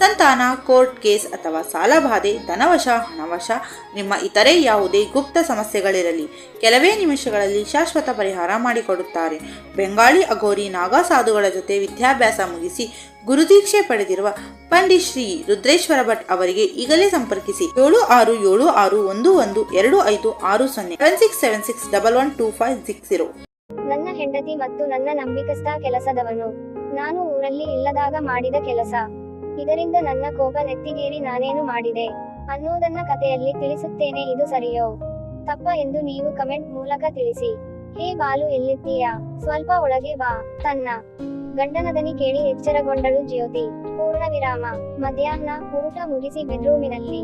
ಸಂತಾನ, court case ಅಥವಾ ಸಾಲಬಾಧೆ ಧನವಶ, ಹಣವಶ, ನಿಮ್ಮ ಇತರೆ ಯಾವುದೇ ಗುಪ್ತ ಸಮಸ್ಯೆಗಳಿರಲಿ. ಕೆಲವೇ ನಿಮಿಷಗಳಲ್ಲಿ ಶಾಶ್ವತ ಪರಿಹಾರ ಮಾಡಿಕೊಡುತ್ತಾರೆ. ಬೆಂಗಾಳಿ ಅಘೋರಿ ನಾಗಾ ಸಾಧುಗಳ ಜೊತೆ ವಿದ್ಯಾಭ್ಯಾಸ ಮುಗಿಸಿ ಗುರುದೀಕ್ಷೆ ಪಡೆದಿರುವ ಪಂಡಿತ್ ಶ್ರೀ ರುದ್ರೇಶ್ವರ ಭಟ್ ಅವರಿಗೆ ಈಗಲೇ ಸಂಪರ್ಕಿಸಿ. ಏಳು ಆರು ಏಳು ಆರು ಒಂದು ಒಂದು ಎರಡು ಐದು ಆರು ಸೊನ್ನೆ seven six seven six double one two five six zero ನನ್ನ ಹೆಂಡತಿ ಮತ್ತು ನನ್ನ ನಂಬಿಕಸ್ಥ ಕೆಲಸದವನು. ನಾನು ಊರಲ್ಲಿ ಇಲ್ಲದಾಗ ಮಾಡಿದ ಕೆಲಸ. ಇದರಿಂದ ನನ್ನ ಕೋಪ ನೆತ್ತಿಗೇರಿ ನಾನೇನು ಮಾಡಿದೆ? ಅನ್ನೋದನ್ನ ಕಥೆಯಲ್ಲಿ ತಿಳಿಸುತ್ತೇನೆ, ಇದು ಸರಿಯೋ? ತಪ್ಪ ಎಂದು ನೀವು ಕಮೆಂಟ್ ಮೂಲಕ ತಿಳಿಸಿ. ಹೇ ಬಾಲು, ಎಲ್ಲಿದ್ದೀಯಾ? ಸ್ವಲ್ಪ ಒಳಗೆ ಬಾ. ತನ್ನ ಗಂಡನದನಿ ಕೇಳಿ ಎಚ್ಚರಗೊಂಡಳು ಜ್ಯೋತಿ. ಪೂರ್ಣ ವಿರಾಮ. ಮಧ್ಯಾಹ್ನ ಊಟ ಮುಗಿಸಿ ಬೆಡ್ರೂಮಿನಲ್ಲಿ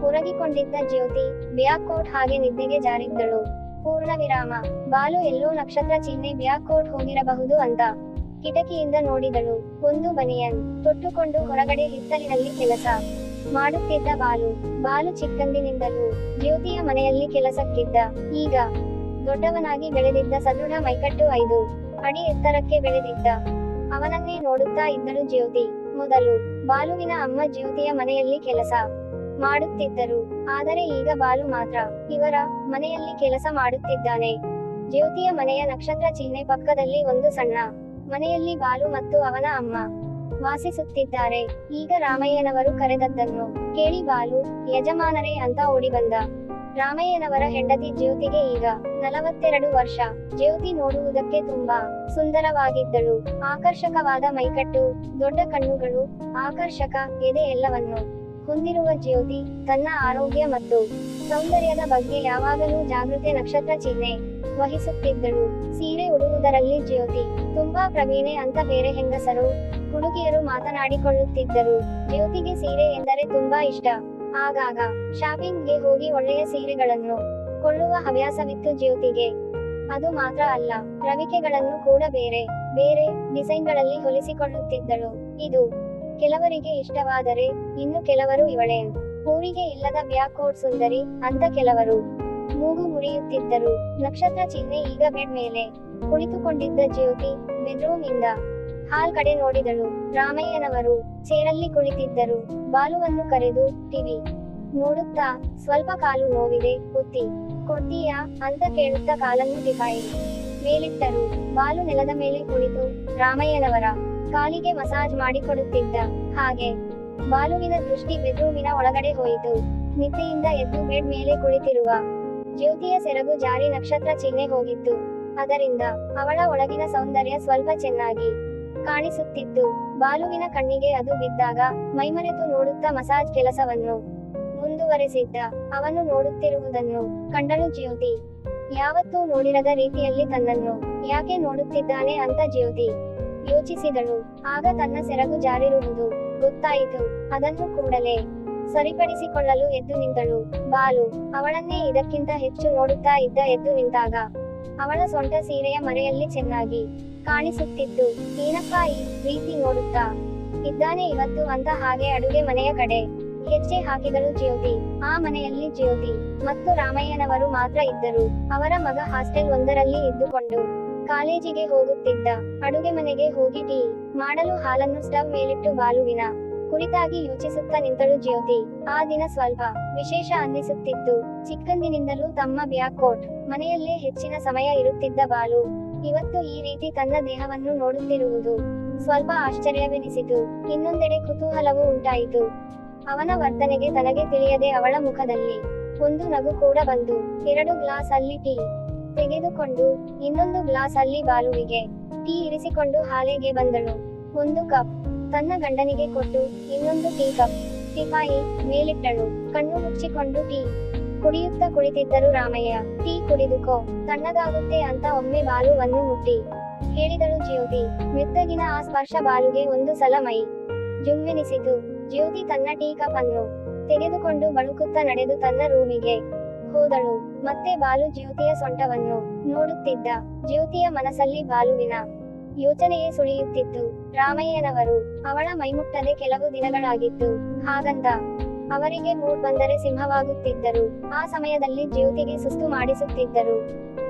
ಹೊರಗಿಕೊಂಡಿದ್ದ ಜ್ಯೋತಿ ಬ್ಯಾಕ್ ಕೋಟ್ ಹಾಗೆ ನಿದ್ದೆಗೆ ಜಾರಿದ್ದಳು. ಪೂರ್ಣ ವಿರಾಮ. ಬಾಲು, ಎಲ್ಲೋ ನಕ್ಷತ್ರ ಚಿಹ್ನೆ ಬ್ಯಾಕ್ ಕೋಟ್ ಹೋಗಿರಬಹುದು ಅಂತ. ಕಿಟಕಿಯಿಂದ ನೋಡಿದಳು. ಒಂದು ಬನಿಯನ್ ತೊಟ್ಟುಕೊಂಡು ಹೊರಗಡೆ ಹಿತ್ತಲಿನಲ್ಲಿ ಕೆಲಸ ಮಾಡುತ್ತಿದ್ದ ಬಾಲು. ಬಾಲು ಚಿಕ್ಕಂದಿನಿಂದಲೂ ಜ್ಯೋತಿಯ ಮನೆಯಲ್ಲಿ ಕೆಲಸಕ್ಕಿದ್ದ. ಈಗ ದೊಡ್ಡವನಾಗಿ ಬೆಳೆದಿದ್ದ ಸದೃಢ ಮೈಕಟ್ಟು ಐದು ಅಡಿ ಎತ್ತರಕ್ಕೆ ಬೆಳೆದಿದ್ದ. ಅವನನ್ನೇ ನೋಡುತ್ತಾ ಇದ್ದಳು ಜ್ಯೋತಿ. ಮೊದಲು ಬಾಲುವಿನ ಅಮ್ಮ ಜ್ಯೋತಿಯ ಮನೆಯಲ್ಲಿ ಕೆಲಸ ಮಾಡುತ್ತಿದ್ದರು. ಆದರೆ ಈಗ ಬಾಲು ಮಾತ್ರ ಇವರ ಮನೆಯಲ್ಲಿ ಕೆಲಸ ಮಾಡುತ್ತಿದ್ದಾನೆ. ಜ್ಯೋತಿಯ ಮನೆಯ ನಕ್ಷತ್ರ ಚಿಹ್ನೆ ಪಕ್ಕದಲ್ಲಿ ಒಂದು ಸಣ್ಣ ಮನೆಯಲ್ಲಿ ಬಾಲು ಮತ್ತು ಅವನ ಅಮ್ಮ ವಾಸಿಸುತ್ತಿದ್ದಾರೆ. ಈಗ ರಾಮಯ್ಯನವರು ಕರೆದದ್ದನ್ನು ಕೇಳಿ ಬಾಲು, ಯಜಮಾನರೇ ಅಂತ ಓಡಿ ಬಂದ ರಾಮಯ್ಯನವರ ಹೆಂಡತಿ ಜ್ಯೋತಿಗೆ ಈಗ ನಲವತ್ತೆರಡು ವರ್ಷ. ಜ್ಯೋತಿ ನೋಡುವುದಕ್ಕೆ ತುಂಬಾ ಸುಂದರವಾಗಿದ್ದಳು. ಆಕರ್ಷಕವಾದ ಮೈಕಟ್ಟು, ದೊಡ್ಡ ಕಣ್ಣುಗಳು, ಆಕರ್ಷಕ ಎದೆ ಎಲ್ಲವನ್ನು ಹೊಂದಿರುವ ಜ್ಯೋತಿ ತನ್ನ ಆರೋಗ್ಯ ಮತ್ತು ಸೌಂದರ್ಯದ ಬಗ್ಗೆ ಯಾವಾಗಲೂ ಜಾಗೃತೆ ನಕ್ಷತ್ರ ಚಿಹ್ನೆ ವಹಿಸುತ್ತಿದ್ದಳು. ಸೀರೆ ಉಡುವುದರಲ್ಲಿ ಜ್ಯೋತಿ. ತುಂಬಾ ಪ್ರವೀಣೆ ಅಂತ ಬೇರೆ ಹೆಂಗಸರು, ಹುಡುಗಿಯರು ಮಾತನಾಡಿಕೊಳ್ಳುತ್ತಿದ್ದರು. ಜ್ಯೋತಿಗೆ ಸೀರೆ ಎಂದರೆ ತುಂಬಾ ಇಷ್ಟ. ಆಗಾಗ ಶಾಪಿಂಗ್ಗೆ ಹೋಗಿ ಒಳ್ಳೆಯ ಸೀರೆಗಳನ್ನು ಕೊಳ್ಳುವ ಹವ್ಯಾಸವಿತ್ತು ಜ್ಯೋತಿಗೆ. ಅದು ಮಾತ್ರ ಅಲ್ಲ, ರವಿಕೆಗಳನ್ನು ಕೂಡ ಬೇರೆ ಬೇರೆ ಡಿಸೈನ್ಗಳಲ್ಲಿ ಹೊಲಿಸಿಕೊಳ್ಳುತ್ತಿದ್ದಳು. ಇದು ಕೆಲವರಿಗೆ ಇಷ್ಟವಾದರೆ ಇನ್ನು ಕೆಲವರು ಇವಳೆ. ಊರಿಗೆ ಇಲ್ಲದ ಬ್ಯಾಕ್ ಕೋಟ್ ಸುಂದರಿ ಅಂತ ಕೆಲವರು. ಮೂಗು ಮುರಿಯುತ್ತಿದ್ದರು. ನಕ್ಷತ್ರ ಚಿಹ್ನೆ ಈಗ ಬೆಡ್ ಮೇಲೆ. ಕುಳಿತುಕೊಂಡಿದ್ದ ಜ್ಯೋತಿ ಬೆಡ್ರೂಮ್ ಇಂದ ಹಾಲ್ ಕಡೆ ನೋಡಿದಳು. ರಾಮಯ್ಯನವರು ಚೇರಲ್ಲಿ ಕುಳಿತಿದ್ದರು. ಬಾಲುವನ್ನು ಕರೆದು, ಟಿವಿ ನೋಡುತ್ತಾ? ಸ್ವಲ್ಪ ಕಾಲು ನೋವಿದೆ ಒತ್ತಿ ಕೊಡ್ತೀಯಾ? ಅಂತ ಕೇಳುತ್ತಾ ಕಾಲನ್ನು ಟಿಪಾಯಿ ಮೇಲಿಟ್ಟರು. ಬಾಲು ನೆಲದ ಮೇಲೆ ಕುಳಿತು ರಾಮಯ್ಯನವರ ಕಾಲಿಗೆ ಮಸಾಜ್ ಮಾಡಿಕೊಡುತ್ತಿದ್ದ ಹಾಗೆ ಬಾಲುವಿನ ದೃಷ್ಟಿ ಬೆಡ್ರೂಮಿನ ಒಳಗಡೆ ಹೋಯಿತು. ನಿದ್ದೆಯಿಂದ ಎದ್ದು ಬೆಡ್ ಮೇಲೆ ಕುಳಿತಿರುವ ಜ್ಯೋತಿಯ ಸೆರಗು ಜಾರಿ ನಕ್ಷತ್ರ ಚಿಹ್ನೆ ಹೋಗಿತ್ತು. ಅದರಿಂದ ಅವಳ ಒಳಗಿನ ಸೌಂದರ್ಯ ಸ್ವಲ್ಪ ಚೆನ್ನಾಗಿ ಕಾಣಿಸುತ್ತಿತ್ತು. ಬಾಲುವಿನ ಕಣ್ಣಿಗೆ ಅದು ಬಿದ್ದಾಗ ಮೈಮರೆತು ನೋಡುತ್ತಾ ಮಸಾಜ್ ಕೆಲಸವನ್ನು ಮುಂದುವರೆಸಿದ್ದ ಅವನು ನೋಡುತ್ತಿರುವುದನ್ನು ಕಂಡಳು ಜ್ಯೋತಿ. ಯಾವತ್ತೂ ನೋಡಿರದ ರೀತಿಯಲ್ಲಿ ತನ್ನನ್ನು ಯಾಕೆ ನೋಡುತ್ತಿದ್ದಾನೆ ಅಂತ ಜ್ಯೋತಿ ಯೋಚಿಸಿದಳು. ಆಗ ತನ್ನ ಸೆರಗು ಜಾರಿರುವುದು ಗೊತ್ತಾಯಿತು. ಅದನ್ನು ಕೂಡಲೇ ಸರಿಪಡಿಸಿಕೊಳ್ಳಲು ಎದ್ದು ನಿಂತಳು. ಬಾಲು, ಅವಳನ್ನೇ ಇದಕ್ಕಿಂತ ಹೆಚ್ಚು ನೋಡುತ್ತಾ ಇದ್ದ ಎದ್ದು ನಿಂತಾಗ. ಅವಳ ಸೊಂಟ ಸೀರೆಯ ಮರೆಯಲ್ಲಿ ಚೆನ್ನಾಗಿ ಕಾಣಿಸುತ್ತಿದ್ದು ಏನಪ್ಪ ಈ ರೀತಿ ನೋಡುತ್ತಾ? ಇದ್ದಾನೆ ಇವತ್ತು ಅಂತ ಹಾಗೆ ಅಡುಗೆ ಮನೆಯ ಕಡೆ. ಹೆಜ್ಜೆ ಹಾಕಿದಳು ಜ್ಯೋತಿ. ಆ ಮನೆಯಲ್ಲಿ ಜ್ಯೋತಿ ಮತ್ತು ರಾಮಯ್ಯನವರು ಮಾತ್ರ ಇದ್ದರು. ಅವರ ಮಗ ಹಾಸ್ಟೆಲ್ ಒಂದರಲ್ಲಿ ಇದ್ದುಕೊಂಡು ಕಾಲೇಜಿಗೆ ಹೋಗುತ್ತಿದ್ದ. ಅಡುಗೆ ಮನೆಗೆ ಹೋಗಿ ಟೀ ಮಾಡಲು ಹಾಲನ್ನು ಸ್ಟವ್ ಮೇಲಿಟ್ಟು ಬಾಲುವಿನ ಕುರಿತಾಗಿ ಯೋಚಿಸುತ್ತಾ ನಿಂತಳು ಜ್ಯೋತಿ. ಆ ದಿನ ಸ್ವಲ್ಪ ವಿಶೇಷ ಅನ್ನಿಸುತ್ತಿತ್ತು. ಚಿಕ್ಕಂದಿನಿಂದಲೂ ತಮ್ಮ ಬ್ಯಾಕ್ ಮನೆಯಲ್ಲೇ ಹೆಚ್ಚಿನ ಸಮಯ ಇರುತ್ತಿದ್ದ ಬಾಲು, ಇವತ್ತು ಈ ರೀತಿ ತನ್ನ ದೇಹವನ್ನು ನೋಡುತ್ತಿರುವುದು ಸ್ವಲ್ಪ ಆಶ್ಚರ್ಯವೆನಿಸಿತು. ಇನ್ನೊಂದೆಡೆ ಕುತೂಹಲವೂ ಉಂಟಾಯಿತು. ಅವನ ವರ್ತನೆಗೆ ತನಗೆ ತಿಳಿಯದೆ ಅವಳ ಮುಖದಲ್ಲಿ ಒಂದು ನಗು ಕೂಡ ಬಂದು, ಎರಡು ಗ್ಲಾಸ್ ಅಲ್ಲಿ ಟೀ ತೆಗೆದುಕೊಂಡು, ಇನ್ನೊಂದು ಗ್ಲಾಸ್ ಅಲ್ಲಿ ಬಾಲುವಿಗೆ ಟೀ ಇರಿಸಿಕೊಂಡು ಹಾಲೆಗೆ ಬಂದಳು. ಒಂದು ಕಪ್ ತನ್ನ ಗಂಡನಿಗೆ ಕೊಟ್ಟು ಇನ್ನೊಂದು ಟೀ ಕಪ್ ಸಿಪಾಯಿ ಮೇಲಿಟ್ಟಳು. ಕಣ್ಣು ಮುಚ್ಚಿಕೊಂಡು ಟೀ ಕುಡಿಯುತ್ತ ಕುಳಿತಿದ್ದರು ರಾಮಯ್ಯ. ಟೀ ಕುಡಿದುಕೋ, ತಣ್ಣಗಾಗುತ್ತೆ ಅಂತ ಒಮ್ಮೆ ಬಾಲುವನ್ನು ಮುಟ್ಟಿ. ಹೇಳಿದಳು ಜ್ಯೋತಿ. ಮೆತ್ತಗಿನ ಆ ಸ್ಪರ್ಶ ಬಾಲುಗೆ ಒಂದು ಸಲ ಮೈ ಜುಮ್ಮೆನಿಸಿತು. ಜ್ಯೋತಿ ತನ್ನ ಟೀ ಕಪ್ ಅನ್ನು ತೆಗೆದುಕೊಂಡು ಬಳುಕುತ್ತಾ ನಡೆದು ತನ್ನ ರೂಮಿಗೆ ಹೋದಳು. ಮತ್ತೆ ಬಾಲು ಜ್ಯೋತಿಯ ಸೊಂಟವನ್ನು ನೋಡುತ್ತಿದ್ದ. ಜ್ಯೋತಿಯ ಮನಸ್ಸಲ್ಲಿ ಬಾಲುವಿನ ಯೋಚನೆಯೇ ಸುಳಿಯುತ್ತಿತ್ತು. ರಾಮಯ್ಯನವರು ಅವಳ ಮೈಮುಟ್ಟದೆ ಕೆಲವು ದಿನಗಳಾಗಿತ್ತು. ಹಾಗಂತ ಅವರಿಗೆ ಮೂಡ್ ಬಂದರೆ ಸಿಂಹವಾಗುತ್ತಿದ್ದರು. ಆ ಸಮಯದಲ್ಲಿ ಜ್ಯೋತಿಗೆ ಸುಸ್ತು ಮಾಡಿಸುತ್ತಿದ್ದರು.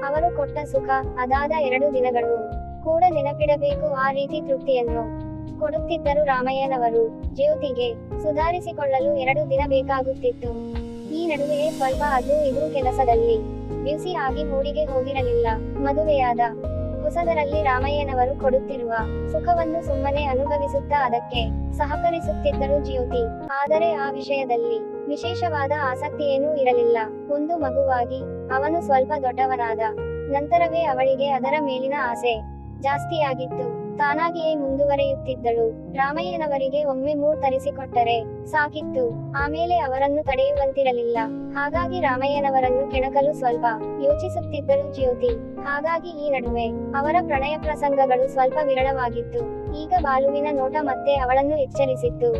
ಅವರು ಕೊಟ್ಟ ಸುಖ ಅದಾದ ಎರಡು ದಿನಗಳು. ಕೂಡ ನೆನಪಿಡಬೇಕು ಆ ರೀತಿ ತೃಪ್ತಿಯನ್ನು ಕೊಡುತ್ತಿದ್ದರು ರಾಮಯ್ಯನವರು. ಜ್ಯೋತಿಗೆ ಸುಧಾರಿಸಿಕೊಳ್ಳಲು ಎರಡು ದಿನ ಬೇಕಾಗುತ್ತಿತ್ತು. ಈ ನಡುವೆಯೇ ಸ್ವಲ್ಪ ಅದು ಇದು ಕೆಲಸದಲ್ಲಿ ಬ್ಯುಸಿ ಆಗಿ ಮೂಡಿಗೆ ಹೋಗಿರಲಿಲ್ಲ. ಮದುವೆಯಾದ ಹೊಸದರಲ್ಲಿ ರಾಮಯ್ಯನವರು ಕೊಡುತ್ತಿರುವ ಸುಖವನ್ನು ಸುಮ್ಮನೆ ಅನುಭವಿಸುತ್ತಾ ಅದಕ್ಕೆ ಸಹಕರಿಸುತ್ತಿದ್ದರು ಜ್ಯೋತಿ. ಆದರೆ ಆ ವಿಷಯದಲ್ಲಿ ವಿಶೇಷವಾದ ಆಸಕ್ತಿಯೇನೂ ಇರಲಿಲ್ಲ. ಒಂದು ಮಗುವಾಗಿ ಅವನು ಸ್ವಲ್ಪ ದೊಡ್ಡವನಾದ ನಂತರವೇ ಅವಳಿಗೆ ಅದರ ಮೇಲಿನ ಆಸೆ ಜಾಸ್ತಿಯಾಗಿತ್ತು. ತಾನಾಗಿಯೇ ಮುಂದುವರೆಯುತ್ತಿದ್ದಳು. ರಾಮಯ್ಯನವರಿಗೆ ಒಮ್ಮೆ ಮೂರ್ ತರಿಸಿಕೊಟ್ಟರೆ ಸಾಕಿತ್ತು. ಆಮೇಲೆ ಅವರನ್ನು ತಡೆಯುವಂತಿರಲಿಲ್ಲ. ಹಾಗಾಗಿ ರಾಮಯ್ಯನವರನ್ನು ಕೆಣಕಲು ಸ್ವಲ್ಪ ಯೋಚಿಸುತ್ತಿದ್ದಳು ಜ್ಯೋತಿ. ಹಾಗಾಗಿ ಈ ನಡುವೆ ಅವರ ಪ್ರಣಯ ಪ್ರಸಂಗಗಳು ಸ್ವಲ್ಪ ವಿರಳವಾಗಿತ್ತು. ಈಗ ಬಾಲುವಿನ ನೋಟ ಮತ್ತೆ ಅವಳನ್ನು ಎಚ್ಚರಿಸಿತ್ತು.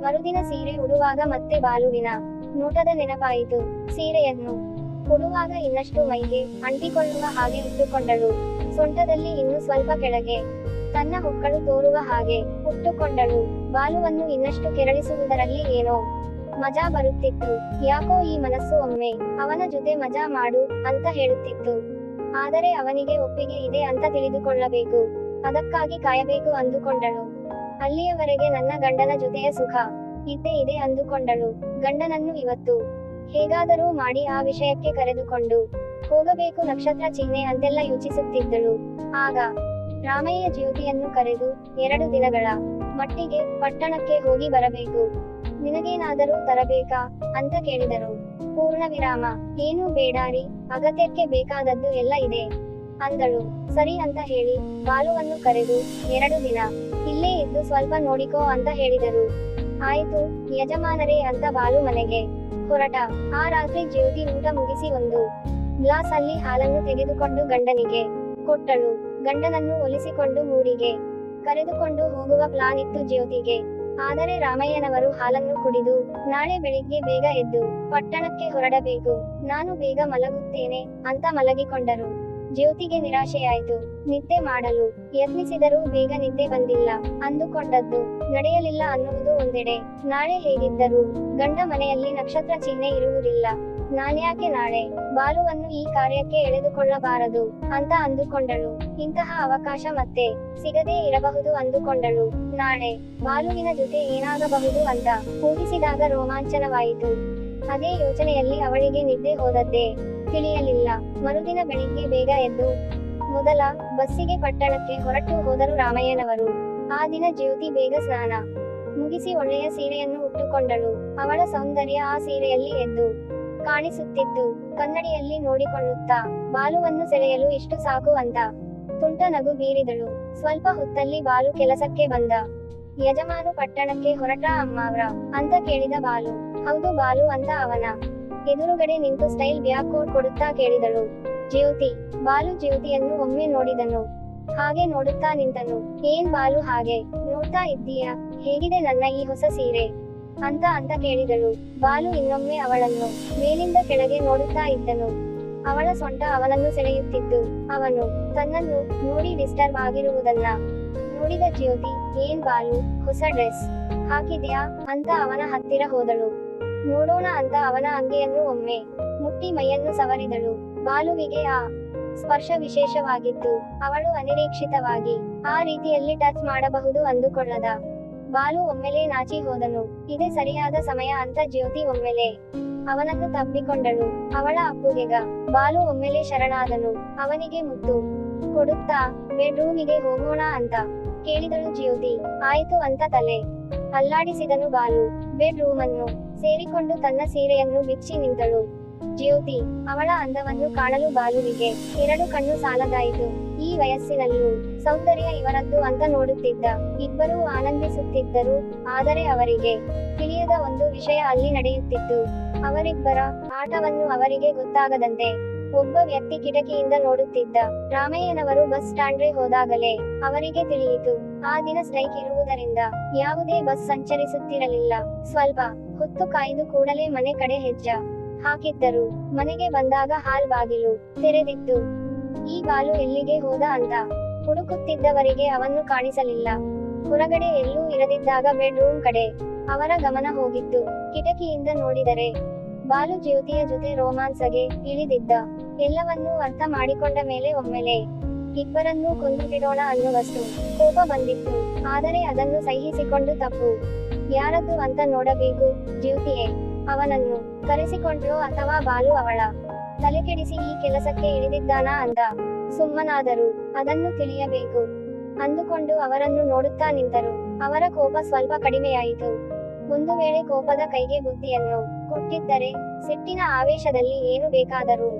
ಮರುದಿನ ಸೀರೆ ಉಡುವಾಗ ಮತ್ತೆ ಬಾಲುವಿನ ನೋಟದ ನೆನಪಾಯಿತು. ಸೀರೆಯನ್ನು ಕೊಡುವಾಗ ಇನ್ನಷ್ಟು ಮೈಗೆ ಅಂಟಿಕೊಳ್ಳುವ ಹಾಗೆ ಉಟ್ಟುಕೊಂಡಳು ಸೊಂಟದಲ್ಲಿ ಇನ್ನು ಸ್ವಲ್ಪ ಕೆಳಗೆ ತನ್ನ ಹೊಕ್ಕಳು ತೋರುವ ಹಾಗೆ ಹುಟ್ಟುಕೊಂಡಳು. ಬಾಲುವನ್ನು ಇನ್ನಷ್ಟು ಕೆರಳಿಸುವುದರಲ್ಲಿ ಏನೋ ಮಜಾ ಬರುತ್ತಿತ್ತು. ಯಾಕೋ ಈ ಮನಸ್ಸು ಒಮ್ಮೆ ಅವನ ಜೊತೆ ಮಜಾ ಮಾಡು ಅಂತ ಹೇಳುತ್ತಿತ್ತು. ಆದರೆ ಅವನಿಗೆ ಒಪ್ಪಿಗೆ ಇದೆ ಅಂತ ತಿಳಿದುಕೊಳ್ಳಬೇಕು. ಅದಕ್ಕಾಗಿ ಕಾಯಬೇಕು ಅಂದುಕೊಂಡಳು. ಅಲ್ಲಿಯವರೆಗೆ ನನ್ನ ಗಂಡನ ಜೊತೆಯ ಸುಖ ಇದ್ದೇ ಇದೆ ಅಂದುಕೊಂಡಳು. ಗಂಡನನ್ನು ಇವತ್ತು ಹೇಗಾದರೂ ಮಾಡಿ ಆ ವಿಷಯಕ್ಕೆ ಕರೆದುಕೊಂಡು ಹೋಗಬೇಕು ನಕ್ಷತ್ರ ಚಿಹ್ನೆ ಅಂತೆಲ್ಲ ಯೋಚಿಸುತ್ತಿದ್ದಳು. ಆಗ ರಾಮಯ್ಯ ಜ್ಯೋತಿಯನ್ನು ಕರೆದು ಎರಡು ದಿನಗಳ ಮಟ್ಟಿಗೆ ಪಟ್ಟಣಕ್ಕೆ ಹೋಗಿ ಬರಬೇಕು. ನಿನಗೇನಾದರೂ ತರಬೇಕಾ? ಅಂತ ಕೇಳಿದರು. ಪೂರ್ಣ ವಿರಾಮ. ಏನೂ ಬೇಡಾರಿ ಅಗತ್ಯಕ್ಕೆ ಬೇಕಾದದ್ದು ಎಲ್ಲ ಇದೆ ಅಂದಳು. ಸರಿ ಅಂತ ಹೇಳಿ ಬಾಲುವನ್ನು ಕರೆದು ಎರಡು ದಿನ ಇಲ್ಲೇ ಇದ್ದು ಸ್ವಲ್ಪ ನೋಡಿಕೋ ಅಂತ ಹೇಳಿದರು. ಆಯ್ತು, ಯಜಮಾನರೇ ಅಂತ ಬಾಲು ಮನೆಗೆ. ಹೊರಟ. ಆ ರಾತ್ರಿ ಜ್ಯೋತಿ ಊಟ ಮುಗಿಸಿ ಒಂದು ಗ್ಲಾಸ್ ಅಲ್ಲಿ ಹಾಲನ್ನು ತೆಗೆದುಕೊಂಡು ಗಂಡನಿಗೆ ಕೊಟ್ಟಳು. ಗಂಡನನ್ನು ಒಲಿಸಿಕೊಂಡು ಮೂಡಿಗೆ ಕರೆದುಕೊಂಡು ಹೋಗುವ ಪ್ಲಾನ್ ಇತ್ತು ಜ್ಯೋತಿಗೆ. ಆದರೆ ರಾಮಯ್ಯನವರು ಹಾಲನ್ನು ಕುಡಿದು ನಾಳೆ ಬೆಳಿಗ್ಗೆ ಬೇಗ ಎದ್ದು ಪಟ್ಟಣಕ್ಕೆ ಹೊರಡಬೇಕು. ನಾನು ಬೇಗ ಮಲಗುತ್ತೇನೆ ಅಂತ ಮಲಗಿಕೊಂಡರು. ಜ್ಯೋತಿಗೆ ನಿರಾಶೆಯಾಯಿತು. ನಿದ್ದೆ ಮಾಡಲು ಯತ್ನಿಸಿದರೂ ಬೇಗ ನಿದ್ದೆ ಬಂದಿಲ್ಲ ಅಂದುಕೊಂಡದ್ದು ನಡೆಯಲಿಲ್ಲ ಅನ್ನುವುದು ಒಂದೆಡೆ. ನಾಳೆ ಹೇಗಿದ್ದರೂ ಗಂಡ ಮನೆಯಲ್ಲಿ ನಕ್ಷತ್ರ ಚಿಹ್ನೆ ಇರುವುದಿಲ್ಲ. ನಾನ್ಯಾಕೆ ನಾಳೆ ಬಾಲುವನ್ನು ಈ ಕಾರ್ಯಕ್ಕೆ ಎಳೆದುಕೊಳ್ಳಬಾರದು ಅಂತ ಅಂದುಕೊಂಡಳು. ಇಂತಹ ಅವಕಾಶ ಮತ್ತೆ ಸಿಗದೇ ಇರಬಹುದು ಅಂದುಕೊಂಡಳು. ನಾಳೆ ಬಾಲುವಿನ ಜೊತೆ ಏನಾಗಬಹುದು ಅಂತ ಊಹಿಸಿದಾಗ ರೋಮಾಂಚನವಾಯಿತು. ಅದೇ ಯೋಚನೆಯಲ್ಲಿ ಅವಳಿಗೆ ನಿದ್ದೆ ಹೋದದ್ದೇ ತಿಳಿಯಲಿಲ್ಲ. ಮರುದಿನ ಬೆಳಿಗ್ಗೆ ಬೇಗ ಎದ್ದು ಮೊದಲ ಬಸ್ಸಿಗೆ ಪಟ್ಟಣಕ್ಕೆ ಹೊರಟು ಹೋದರು ರಾಮಯ್ಯನವರು. ಆ ದಿನ ಜ್ಯೋತಿ ಬೇಗ ಸ್ನಾನ ಮುಗಿಸಿ ಒಳ್ಳೆಯ ಸೀರೆಯನ್ನು ಉಟ್ಟುಕೊಂಡಳು. ಅವಳ ಸೌಂದರ್ಯ ಆ ಸೀರೆಯಲ್ಲಿ ಎದ್ದು ಕಾಣಿಸುತ್ತಿದ್ದು ಕನ್ನಡಿಯಲ್ಲಿ ನೋಡಿಕೊಳ್ಳುತ್ತಾ ಬಾಲುವನ್ನು ಸೆಳೆಯಲು ಇಷ್ಟು ಸಾಕು ಅಂತ. ತುಂಟ ನಗು ಬೀರಿದಳು. ಸ್ವಲ್ಪ ಹೊತ್ತಲ್ಲಿ ಬಾಲು ಕೆಲಸಕ್ಕೆ ಬಂದ. ಯಜಮಾನು ಪಟ್ಟಣಕ್ಕೆ ಹೊರಟ ಅಮ್ಮಾವ್ರ ಅಂತ ಕೇಳಿದ ಬಾಲು. ಹೌದು ಬಾಲು ಅಂತ ಅವನ. ಎದುರುಗಡೆ ನಿಂತು ಸ್ಟೈಲ್ ಬ್ಯಾಗ್ ಕೋಟ್ ಕೊಡುತ್ತಾ ಕೇಳಿದಳು. ಜ್ಯೋತಿ. ಬಾಲು ಜ್ಯೋತಿಯನ್ನು ಒಮ್ಮೆ ನೋಡಿದನು. ಹಾಗೆ ನೋಡುತ್ತಾ ನಿಂತನು. ಏನ್ ಬಾಲು ಹಾಗೆ? ನೋಡ್ತಾ ಇದ್ದೀಯಾ? ಹೇಗಿದೆ ನನ್ನ ಈ ಹೊಸ ಸೀರೆ? ಅಂತ ಅಂತ ಕೇಳಿದಳು. ಬಾಲು ಇನ್ನೊಮ್ಮೆ ಅವಳನ್ನು ಮೇಲಿಂದ ಕೆಳಗೆ ನೋಡುತ್ತಾ ಇದ್ದನು. ಅವಳ ಸೊಂಟ ಅವನನ್ನು ಸೆಳೆಯುತ್ತಿದ್ದು ಅವನು ತನ್ನನ್ನು ನೋಡಿ ಡಿಸ್ಟರ್ಬ್ ಆಗಿರುವುದನ್ನ ನೋಡಿದ ಜ್ಯೋತಿ, ಏನ್ ಬಾಲು, ಹೊಸ ಡ್ರೆಸ್ ಹಾಕಿದ್ಯಾ? ಅಂತ ಅವನ ಹತ್ತಿರ ಹೋದಳು. ನೋಡೋಣ ಅಂತ ಅವನ ಅಂಗಿಯನ್ನು ಒಮ್ಮೆ ಮುಟ್ಟಿ ಮೈಯನ್ನು ಸವರಿದಳು. ಬಾಲುವಿಗೆ ಆ ಸ್ಪರ್ಶ ವಿಶೇಷವಾಗಿತ್ತು ಅವಳು ಅನಿರೀಕ್ಷಿತವಾಗಿ ಆ ರೀತಿಯಲ್ಲಿ ಟಚ್ ಮಾಡಬಹುದು ಅಂದುಕೊಳ್ಳದ. ಬಾಲು ಒಮ್ಮೆಲೆ ನಾಚಿ ಹೋದನು. ಇದೇ ಸರಿಯಾದ ಸಮಯ ಅಂತ ಜ್ಯೋತಿ ಒಮ್ಮೆಲೆ ಅವನನ್ನು ತಬ್ಬಿಕೊಂಡಳು. ಅವಳ ಅಪ್ಪುಗೆಗ ಬಾಲು ಒಮ್ಮೆಲೆ ಶರಣಾದನು. ಅವನಿಗೆ ಮುತ್ತು ಕೊಡುತ್ತಾ ಬೆಡ್ರೂಮಿಗೆ ಹೋಗೋಣ ಅಂತ ಕೇಳಿದಳು ಜ್ಯೋತಿ. ಆಯಿತು ಅಂತ ತಲೆ ಅಲ್ಲಾಡಿಸಿದನು ಬಾಲು. ಬೆಡ್, ರೂಮನ್ನು ಸೇರಿಕೊಂಡು ತನ್ನ ಸೀರೆಯನ್ನು ಬಿಚ್ಚಿ ನಿಂತಳು ಜ್ಯೋತಿ. ಅವಳ ಅಂದವನ್ನು ಕಾಣಲು ಬಾಲುವಿಗೆ ಎರಡು ಕಣ್ಣು ಸಾಲದಾಯಿತು. ಈ ವಯಸ್ಸಿನಲ್ಲೂ ಸೌಂದರ್ಯ ಇವರದ್ದು ಅಂತ ನೋಡುತ್ತಿದ್ದ. ಇಬ್ಬರೂ ಆನಂದಿಸುತ್ತಿದ್ದರು, ಆದರೆ ಅವರಿಗೆ ತಿಳಿಯದ ಒಂದು ವಿಷಯ ಅಲ್ಲಿ ನಡೆಯುತ್ತಿತ್ತು. ಅವರಿಬ್ಬರ ಆಟವನ್ನು ಅವರಿಗೆ ಗೊತ್ತಾಗದಂತೆ ಒಬ್ಬ ವ್ಯಕ್ತಿ ಕಿಟಕಿಯಿಂದ ನೋಡುತ್ತಿದ್ದ ರಾಮಯ್ಯನವರು ಬಸ್ ಸ್ಟ್ಯಾಂಡ್ಗೆ ಹೋದಾಗಲೇ ಅವರಿಗೆ ತಿಳಿಯಿತು. ಆ ದಿನ ಸ್ಟ್ರೈಕ್ ಇರುವುದರಿಂದ ಯಾವುದೇ ಬಸ್ ಸಂಚರಿಸುತ್ತಿರಲಿಲ್ಲ. ಸ್ವಲ್ಪ ಹೊತ್ತು ಕಾಯ್ದು ಕೂಡಲೇ ಮನೆ ಕಡೆ ಹೆಜ್ಜ ಹಾಕಿದ್ದರು. ಮನೆಗೆ ಬಂದಾಗ ಹಾಲ್ ಬಾಗಿಲು ತೆರೆದಿತ್ತು. ಈ ಬಾಲು ಎಲ್ಲಿಗೆ ಹೋದ ಅಂತ ಹುಡುಕುತ್ತಿದ್ದವರಿಗೆ ಅವನ್ನು ಕಾಣಿಸಲಿಲ್ಲ. ಹೊರಗಡೆ ಎಲ್ಲೂ ಇರದಿದ್ದಾಗ ಬೆಡ್ರೂಮ್ ಕಡೆ ಅವರ ಗಮನ ಹೋಗಿತ್ತು. ಕಿಟಕಿಯಿಂದ ನೋಡಿದರೆ ಬಾಲು ಜ್ಯೋತಿಯ ಜೊತೆ ರೋಮಾನ್ಸಗೆ ಇಳಿದಿದ್ದ ಎಲ್ಲವನ್ನೂ ಅರ್ಥ ಮಾಡಿಕೊಂಡ ಮೇಲೆ ಒಮ್ಮೆಲೆ ಇಬ್ಬರನ್ನೂ ಕೊಂದು ಬಿಡೋಣ ಅನ್ನುವಷ್ಟು ಕೋಪ ಬಂದಿತ್ತು. ಆದರೆ ಅದನ್ನು ಸಹಿಸಿಕೊಂಡು ತಪ್ಪು. ಯಾರದ್ದು ಅಂತ ನೋಡಬೇಕು ಜ್ಯೋತಿಯೇ, ಅವನನ್ನು ಕರೆಸಿಕೊಂಡ್ರೋ ಅಥವಾ ಬಾಲು ಅವಳ ತಲೆಕೆಡಿಸಿ ಈ ಕೆಲಸಕ್ಕೆ ಇಳಿದಿದ್ದಾನಾ ಅಂದ. ಸುಮ್ಮನಾದರೂ, ಅದನ್ನು ತಿಳಿಯಬೇಕು. ಅಂದುಕೊಂಡು ಅವರನ್ನು ನೋಡುತ್ತಾ ನಿಂತರು. ಅವರ ಕೋಪ ಸ್ವಲ್ಪ ಕಡಿಮೆಯಾಯಿತು. ಒಂದು ವೇಳೆ ಕೋಪದ ಕೈಗೆ ಬುದ್ಧಿಯನ್ನು ಕೊಟ್ಟಿದ್ದರೆ ಸಿಟ್ಟಿನ ಆವೇಶದಲ್ಲಿ ಏನು ಬೇಕಾದರೂ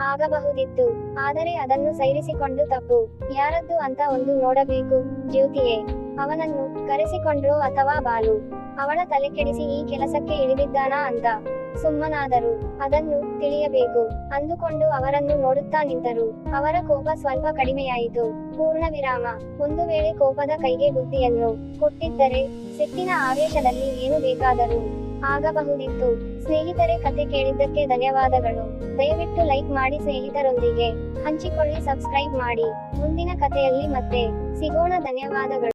ಆಗಬಹುದಿತ್ತು. ಆದರೆ ಅದನ್ನು ಸೈರಿಸಿಕೊಂಡು ತಪ್ಪು. ಯಾರದ್ದು ಅಂತ ಒಂದು ನೋಡಬೇಕು, ಜ್ಯೋತಿಯೇ. ಅವನನ್ನು ಕರೆಸಿಕೊಂಡ್ರೋ ಅಥವಾ ಬಾಲು. ಅವಳ ತಲೆ ಕೆಡಿಸಿ ಈ ಕೆಲಸಕ್ಕೆ ಇಳಿದಿದ್ದಾನಾ ಅಂತ ಸುಮ್ಮನಾದರು. ಅದನ್ನು ತಿಳಿಯಬೇಕು. ಅಂದುಕೊಂಡು ಅವರನ್ನು ನೋಡುತ್ತಾ ನಿಂತರು. ಅವರ ಕೋಪ ಸ್ವಲ್ಪ ಕಡಿಮೆಯಾಯಿತು. ಪೂರ್ಣ ವಿರಾಮ. ಒಂದು ವೇಳೆ ಕೋಪದ ಕೈಗೆ ಬುದ್ಧಿಯನ್ನು ಕೊಟ್ಟಿದ್ದರೆ ಸಿಟ್ಟಿನ ಆವೇಶದಲ್ಲಿ ಏನು ಬೇಕಾದರೂ ಆಗಬಹುದಿತ್ತು. ಸ್ನೇಹಿತರೆ, ಕತೆ ಕೇಳಿದ್ದಕ್ಕೆ ಧನ್ಯವಾದಗಳು. ದಯವಿಟ್ಟು ಲೈಕ್ ಮಾಡಿ ಸ್ನೇಹಿತರೊಂದಿಗೆ ಹಂಚಿಕೊಳ್ಳಿ, ಸಬ್ಸ್ಕ್ರೈಬ್ ಮಾಡಿ. ಮುಂದಿನ ಕಥೆಯಲ್ಲಿ ಮತ್ತೆ ಸಿಗೋಣ. ಧನ್ಯವಾದಗಳು.